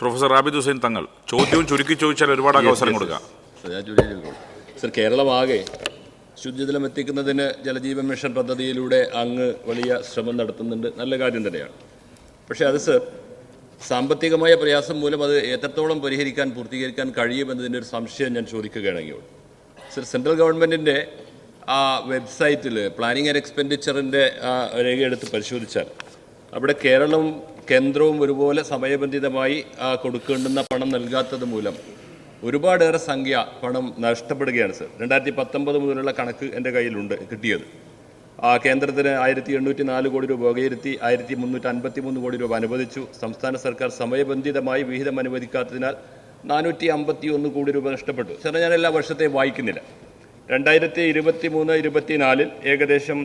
Professor Abid Hussain Thangal ചോദ്യവും ചുരുക്കി ചോദിച്ചാൽ ഒരുപാട് അവസരം കൊടുക്കാം. സർ കേരളമാകെ ശുദ്ധജലം എത്തിക്കുന്നതിന് ജലജീവൻ മിഷൻ പദ്ധതിയിലൂടെ അങ്ങ് വലിയ ശ്രമം നടത്തുന്നുണ്ട്. നല്ല കാര്യം തന്നെയാണ്. പക്ഷേ അത് സർ സാമ്പത്തികമായ പ്രയാസം മൂലം അത് എത്രത്തോളം പരിഹരിക്കാൻ പൂർത്തീകരിക്കാൻ കഴിയുമെന്നതിന്റെ ഒരു സംശയം ഞാൻ ചോദിക്കുകയാണെങ്കിൽ സർ സെൻട്രൽ ഗവൺമെന്റിന്റെ ആ വെബ്സൈറ്റിൽ പ്ലാനിങ് ആൻഡ് എക്സ്പെൻഡിച്ചറിന്റെ ആ രേഖ എടുത്ത് പരിശോധിച്ചാൽ അവിടെ കേരളവും കേന്ദ്രവും ഒരുപോലെ സമയബന്ധിതമായി കൊടുക്കേണ്ടുന്ന പണം നൽകാത്തത് മൂലം ഒരുപാടേറെ സംഖ്യ പണം നഷ്ടപ്പെടുകയാണ് സർ. രണ്ടായിരത്തി പത്തൊമ്പത് മുതലുള്ള കണക്ക് എന്റെ കയ്യിലുണ്ട് കിട്ടിയത്. ആ കേന്ദ്രത്തിന് ആയിരത്തി എണ്ണൂറ്റി നാല് കോടി രൂപ വകയിരുത്തി ആയിരത്തി മുന്നൂറ്റി അൻപത്തി മൂന്ന് കോടി രൂപ അനുവദിച്ചു. സംസ്ഥാന സർക്കാർ സമയബന്ധിതമായി വിഹിതം അനുവദിക്കാത്തതിനാൽ നാനൂറ്റി അമ്പത്തി ഒന്ന് കോടി രൂപ നഷ്ടപ്പെട്ടു. സാറെ ഞാൻ എല്ലാ വർഷത്തെയും വായിക്കുന്നില്ല. രണ്ടായിരത്തി ഇരുപത്തി മൂന്ന് ഇരുപത്തിനാലിൽ ഏകദേശം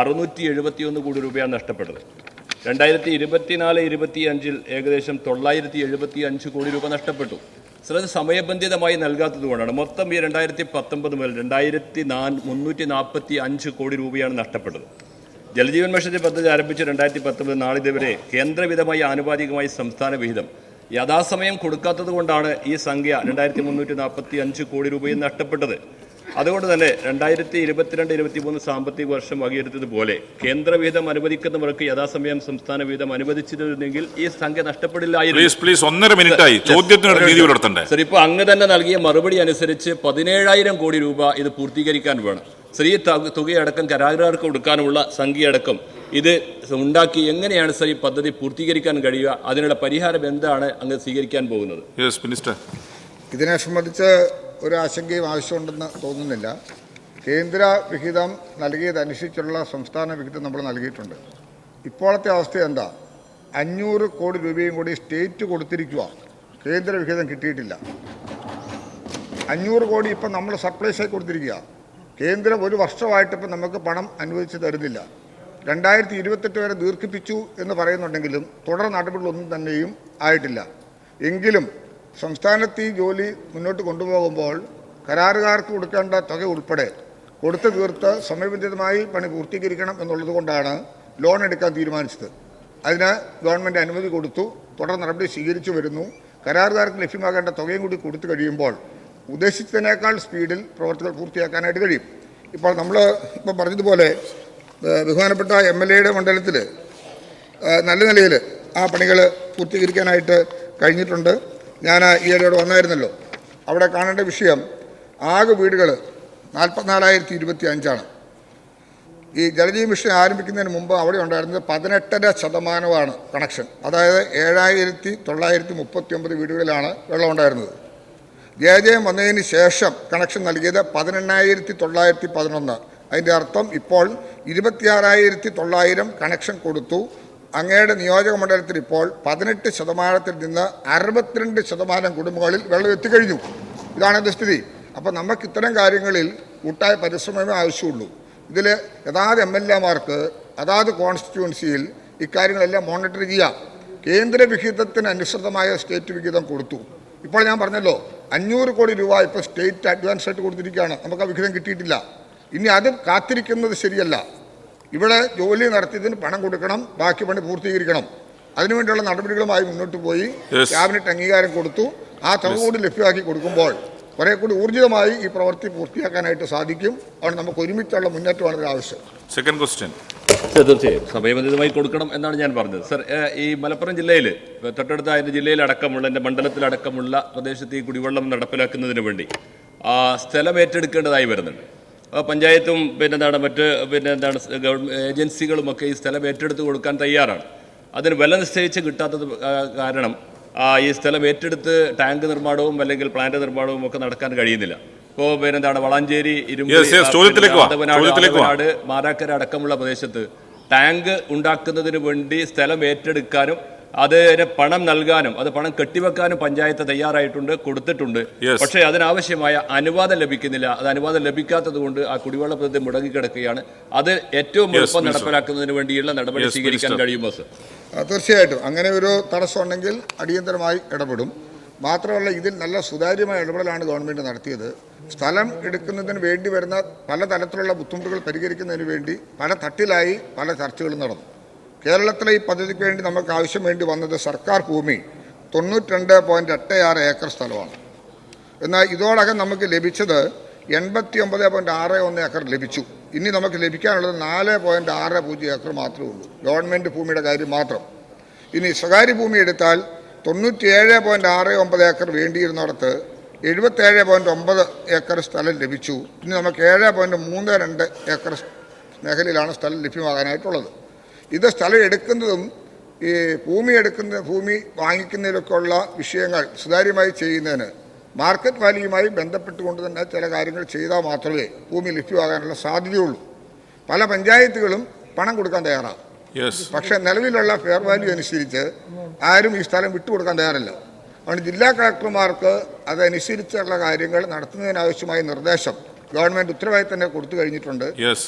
അറുന്നൂറ്റി എഴുപത്തി ഒന്ന് കോടി രൂപയാണ് നഷ്ടപ്പെട്ടത്. രണ്ടായിരത്തി ഇരുപത്തിനാല് ഇരുപത്തി അഞ്ചിൽ ഏകദേശം തൊള്ളായിരത്തി എഴുപത്തി അഞ്ച് കോടി രൂപ നഷ്ടപ്പെട്ടു. സർ അത് സമയബന്ധിതമായി നൽകാത്തത് കൊണ്ടാണ് മൊത്തം ഈ രണ്ടായിരത്തി പത്തൊമ്പത് മുതൽ രണ്ടായിരത്തി നാ മുന്നൂറ്റി നാൽപ്പത്തി അഞ്ച് കോടി രൂപയാണ് നഷ്ടപ്പെട്ടത്. ജലജീവൻ മിഷന്റെ പദ്ധതി ആരംഭിച്ച് രണ്ടായിരത്തി പത്തൊമ്പത് നാളിതുവരെ കേന്ദ്രവിധമായി ആനുപാതികമായി സംസ്ഥാന വിഹിതം യഥാസമയം കൊടുക്കാത്തത് കൊണ്ടാണ് ഈ സംഖ്യ രണ്ടായിരത്തി മുന്നൂറ്റി നാൽപ്പത്തി അഞ്ച് കോടി രൂപയും നഷ്ടപ്പെട്ടത്. അതുകൊണ്ട് തന്നെ രണ്ടായിരത്തി ഇരുപത്തിരണ്ട് ഇരുപത്തി മൂന്ന് സാമ്പത്തിക വർഷം വകയിരുത്തതുപോലെ കേന്ദ്രവിഹിതം അനുവദിക്കുന്നവർക്ക് യഥാസമയം സംസ്ഥാന വിഹിതം അനുവദിച്ചിരുന്നെങ്കിൽ ഈ സംഖ്യ നഷ്ടപ്പെടില്ലായിരുന്നു. സർ ഇപ്പൊ അങ്ങ് തന്നെ നൽകിയ മറുപടി അനുസരിച്ച് പതിനേഴായിരം കോടി രൂപ ഇത് പൂർത്തീകരിക്കാൻ വേണം. സ്ത്രീ തുകയടക്കം കരാറുകാർക്ക് കൊടുക്കാനുള്ള സംഖ്യയടക്കം ഇത് ഉണ്ടാക്കി എങ്ങനെയാണ് സർ ഈ പദ്ധതി പൂർത്തീകരിക്കാൻ കഴിയുക? അതിനുള്ള പരിഹാരം എന്താണ് അങ്ങ് സ്വീകരിക്കാൻ പോകുന്നത്? മിനിസ്റ്റർ ഇതിനെ സംബന്ധിച്ച് ഒരു ആശങ്കയും ആവശ്യമുണ്ടെന്ന് തോന്നുന്നില്ല. കേന്ദ്ര വിഹിതം നൽകിയതനുസരിച്ചുള്ള സംസ്ഥാന വിഹിതം നമ്മൾ നൽകിയിട്ടുണ്ട്. ഇപ്പോഴത്തെ അവസ്ഥ എന്താ? അഞ്ഞൂറ് കോടി രൂപയും കൂടി സ്റ്റേറ്റ് കൊടുത്തിരിക്കുക കേന്ദ്ര വിഹിതം കിട്ടിയിട്ടില്ല. അഞ്ഞൂറ് കോടി ഇപ്പം നമ്മൾ സർപ്ലൈസായി കൊടുത്തിരിക്കുക കേന്ദ്രം ഒരു വർഷമായിട്ട് ഇപ്പം നമുക്ക് പണം അനുവദിച്ച് തരുന്നില്ല. രണ്ടായിരത്തി ഇരുപത്തെട്ട് വരെ ദീർഘിപ്പിച്ചു എന്ന് പറയുന്നുണ്ടെങ്കിലും തുടർ നടപടികളൊന്നും തന്നെയും ആയിട്ടില്ല. എങ്കിലും സംസ്ഥാനത്ത് ഈ ജോലി മുന്നോട്ട് കൊണ്ടുപോകുമ്പോൾ കരാറുകാർക്ക് കൊടുക്കേണ്ട തുക ഉൾപ്പെടെ കൊടുത്തു തീർത്ത് സമയബന്ധിതമായി പണി പൂർത്തീകരിക്കണം എന്നുള്ളത് കൊണ്ടാണ് ലോൺ എടുക്കാൻ തീരുമാനിച്ചത്. അതിന് ഗവൺമെന്റ് അനുമതി കൊടുത്തു തുടർ നടപടി സ്വീകരിച്ചു വരുന്നു. കരാറുകാർക്ക് ലഭ്യമാകേണ്ട തുകയും കൂടി കൊടുത്തു കഴിയുമ്പോൾ ഉദ്ദേശിച്ചതിനേക്കാൾ സ്പീഡിൽ പ്രവർത്തികൾ പൂർത്തിയാക്കാനായിട്ട് കഴിയും. ഇപ്പോൾ നമ്മൾ ഇപ്പോൾ പറഞ്ഞതുപോലെ ബഹുമാനപ്പെട്ട എം എൽ എയുടെ മണ്ഡലത്തിൽ നല്ല നിലയിൽ ആ പണികൾ പൂർത്തീകരിക്കാനായിട്ട് കഴിഞ്ഞിട്ടുണ്ട്. ഞാൻ ഈയിടെയോട് വന്നായിരുന്നല്ലോ. അവിടെ കാണേണ്ട വിഷയം ആകെ വീടുകൾ നാൽപ്പത്തിനാലായിരത്തി ഇരുപത്തി അഞ്ചാണ് ഈ ജലജീവ മിഷൻ ആരംഭിക്കുന്നതിന് മുമ്പ് അവിടെ ഉണ്ടായിരുന്നത് പതിനെട്ടര ശതമാനമാണ് കണക്ഷൻ. അതായത് ഏഴായിരത്തി തൊള്ളായിരത്തി മുപ്പത്തി ഒമ്പത് വീടുകളിലാണ് വെള്ളം ഉണ്ടായിരുന്നത്. ജയജയം വന്നതിന് ശേഷം കണക്ഷൻ നൽകിയത് പതിനെണ്ണായിരത്തി തൊള്ളായിരത്തി പതിനൊന്ന് അതിന്റെ അർത്ഥം ഇപ്പോൾ ഇരുപത്തിയാറായിരത്തി തൊള്ളായിരം കണക്ഷൻ കൊടുത്തു. അങ്ങയുടെ നിയോജക മണ്ഡലത്തിൽ ഇപ്പോൾ പതിനെട്ട് ശതമാനത്തിൽ നിന്ന് അറുപത്തിരണ്ട് ശതമാനം കുടുംബങ്ങളിൽ വെള്ളം എത്തിക്കഴിഞ്ഞു. ഇതാണ് എന്റെ സ്ഥിതി. അപ്പോൾ നമുക്ക് ഇത്തരം കാര്യങ്ങളിൽ കൂട്ടായ പരിശ്രമമേ ആവശ്യമുള്ളൂ. ഇതിൽ യഥാത് എം എൽ എമാർക്ക് അതാത് കോൺസ്റ്റിറ്റ്യുവൻസിയിൽ ഇക്കാര്യങ്ങളെല്ലാം മോണിറ്റർ ചെയ്യാം കേന്ദ്ര വിഹിതത്തിന് അനുസൃതമായ സ്റ്റേറ്റ് വിഹിതം കൊടുത്തു. ഇപ്പോൾ ഞാൻ പറഞ്ഞല്ലോ അഞ്ഞൂറ് കോടി രൂപ ഇപ്പോൾ സ്റ്റേറ്റ് അഡ്വാൻസ് ആയിട്ട് കൊടുത്തിരിക്കുകയാണ്. നമുക്ക് ആ വിഹിതം കിട്ടിയിട്ടില്ല. ഇനി അത് കാത്തിരിക്കുന്നത് ശരിയല്ല. ഇവിടെ ജോലി നടത്തിയതിന് പണം കൊടുക്കണം ബാക്കി പണി പൂർത്തീകരിക്കണം. അതിനുവേണ്ടിയുള്ള നടപടികളുമായി മുന്നോട്ട് പോയി ക്യാബിനറ്റ് അംഗീകാരം കൊടുത്തു. ആ തുക കൂടി ലഭ്യമാക്കി കൊടുക്കുമ്പോൾ കുറെ കൂടി ഊർജിതമായി ഈ പ്രവൃത്തി പൂർത്തിയാക്കാനായിട്ട് സാധിക്കും. അതുകൊണ്ട് നമുക്ക് ഒരുമിച്ചുള്ള മുന്നേറ്റമാണ് ആവശ്യം. സെക്കൻഡ് ക്വസ്റ്റ്യൻ തീർച്ചയായും. സമയബന്ധിതമായി കൊടുക്കണം എന്നാണ് ഞാൻ പറഞ്ഞത്. സർ ഈ മലപ്പുറം ജില്ലയിൽ തൊട്ടടുത്ത എന്റെ ജില്ലയിലടക്കമുള്ള എന്റെ മണ്ഡലത്തിലടക്കമുള്ള പ്രദേശത്ത് ഈ കുടിവെള്ളം നടപ്പിലാക്കുന്നതിന് വേണ്ടി ആ, സ്ഥലം ഏറ്റെടുക്കേണ്ടതായി വരുന്നുണ്ട്. പഞ്ചായത്തും പിന്നെ എന്താണ് മറ്റ് പിന്നെ എന്താണ് ഗവൺമെന്റ് ഏജൻസികളുമൊക്കെ ഈ സ്ഥലം ഏറ്റെടുത്ത് കൊടുക്കാൻ തയ്യാറാണ്. അതിന് വില നിശ്ചയിച്ച് കിട്ടാത്തത് കാരണം ഈ സ്ഥലം ഏറ്റെടുത്ത് ടാങ്ക് നിർമ്മാണവും അല്ലെങ്കിൽ പ്ലാന്റ് നിർമ്മാണവും ഒക്കെ നടക്കാൻ കഴിയുന്നില്ല. ഇപ്പോൾ പിന്നെ എന്താണ് വളാഞ്ചേരി ഇരുമ്പനാട് മാറാക്കര അടക്കമുള്ള പ്രദേശത്ത് ടാങ്ക് ഉണ്ടാക്കുന്നതിന് വേണ്ടി സ്ഥലം ഏറ്റെടുക്കാനും അതിന് പണം നൽകാനും അത് പണം കെട്ടിവെക്കാനും പഞ്ചായത്ത് തയ്യാറായിട്ടുണ്ട് കൊടുത്തിട്ടുണ്ട്. പക്ഷേ അതിനാവശ്യമായ അനുവാദം ലഭിക്കുന്നില്ല. അത് അനുവാദം ലഭിക്കാത്തത് കൊണ്ട് ആ കുടിവെള്ള പദ്ധതി മുടങ്ങിക്കിടക്കുകയാണ്. അത് ഏറ്റവും എളുപ്പം. നടപ്പിലാക്കുന്നതിന് വേണ്ടിയുള്ള നടപടി സ്വീകരിക്കാൻ കഴിയുമോ സർ തീർച്ചയായിട്ടും. അങ്ങനെ ഒരു തടസ്സം ഉണ്ടെങ്കിൽ അടിയന്തരമായി ഇടപെടും. മാത്രമല്ല ഇതിൽ നല്ല സുതാര്യമായ ഇടപെടലാണ് ഗവൺമെന്റ് നടത്തിയത്. സ്ഥലം എടുക്കുന്നതിന് വേണ്ടി വരുന്ന പല തരത്തിലുള്ള ബുദ്ധിമുട്ടുകൾ പരിഹരിക്കുന്നതിന് വേണ്ടി പല തട്ടിലായി പല ചർച്ചകളും നടന്നു. കേരളത്തിലെ ഈ പദ്ധതിക്ക് വേണ്ടി നമുക്ക് ആവശ്യം വേണ്ടി വന്നത് സർക്കാർ ഭൂമി തൊണ്ണൂറ്റിരണ്ട് പോയിന്റ് എട്ട് ആറ് ഏക്കർ സ്ഥലമാണ്. എന്നാൽ ഇതോടകം നമുക്ക് ലഭിച്ചത് എൺപത്തി ഒമ്പത് പോയിന്റ് ആറ് ഒന്ന് ഏക്കർ ലഭിച്ചു. ഇനി നമുക്ക് ലഭിക്കാനുള്ളത് നാല് പോയിന്റ് ആറ് പൂജ്യം ഏക്കർ മാത്രമേ ഉള്ളൂ. ഗവൺമെന്റ് ഭൂമിയുടെ കാര്യം മാത്രം. ഇനി സ്വകാര്യ ഭൂമി എടുത്താൽ തൊണ്ണൂറ്റിയേഴ് പോയിന്റ് ആറ് ഒമ്പത് ഏക്കർ വേണ്ടിയിരുന്നിടത്ത് എഴുപത്തേഴ് പോയിന്റ് ഒമ്പത് ഏക്കർ സ്ഥലം ലഭിച്ചു. ഇനി നമുക്ക് ഏഴ് പോയിന്റ് മൂന്ന് രണ്ട് ഏക്കർ മേഖലയിലാണ് സ്ഥലം ലഭ്യമാകാനായിട്ടുള്ളത്. ഇത് സ്ഥലം എടുക്കുന്നതും ഈ ഭൂമി എടുക്കുന്ന ഭൂമി വാങ്ങിക്കുന്നതിലൊക്കെ ഉള്ള വിഷയങ്ങൾ സുതാര്യമായി ചെയ്യുന്നതിന് മാർക്കറ്റ് വാല്യൂമായി ബന്ധപ്പെട്ടുകൊണ്ട് തന്നെ ചില കാര്യങ്ങൾ ചെയ്താൽ മാത്രമേ ഭൂമി ലഭ്യമാകാനുള്ള സാധ്യതയുള്ളൂ. പല പഞ്ചായത്തുകളും പണം കൊടുക്കാൻ തയ്യാറാണ്. പക്ഷേ നിലവിലുള്ള ഫെയർ വാല്യൂ അനുസരിച്ച് ആരും ഈ സ്ഥലം വിട്ടുകൊടുക്കാൻ തയ്യാറല്ല. അതുകൊണ്ട് ജില്ലാ കളക്ടർമാർക്ക് അതനുസരിച്ചുള്ള കാര്യങ്ങൾ നടത്തുന്നതിനാവശ്യമായ നിർദ്ദേശം ഗവൺമെന്റ് ഉത്തരവായി തന്നെ കൊടുത്തു കഴിഞ്ഞിട്ടുണ്ട്.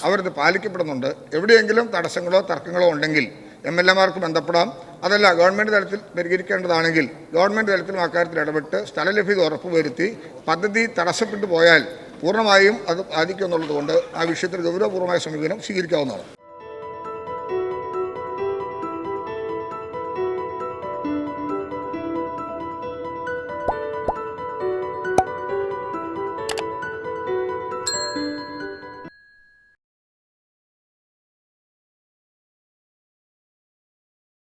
അവരത് പാലിക്കപ്പെടുന്നുണ്ട്. എവിടെയെങ്കിലും തടസ്സങ്ങളോ തർക്കങ്ങളോ ഉണ്ടെങ്കിൽ എം എൽ എമാർക്ക് ബന്ധപ്പെടാം. അതല്ല ഗവൺമെന്റ് തലത്തിൽ പരിഹരിക്കേണ്ടതാണെങ്കിൽ ഗവൺമെന്റ് തലത്തിലും അക്കാര്യത്തിൽ ഇടപെട്ട് സ്ഥലലഭ്യത ഉറപ്പുവരുത്തി പദ്ധതി തടസ്സപ്പെട്ടു പോയാൽ പൂർണമായും അത് ബാധിക്കുമെന്നുള്ളതുകൊണ്ട് ആ വിഷയത്തിൽ ഗൗരവപൂർവമായ സമീപനം സ്വീകരിക്കാവുന്നതാണ്.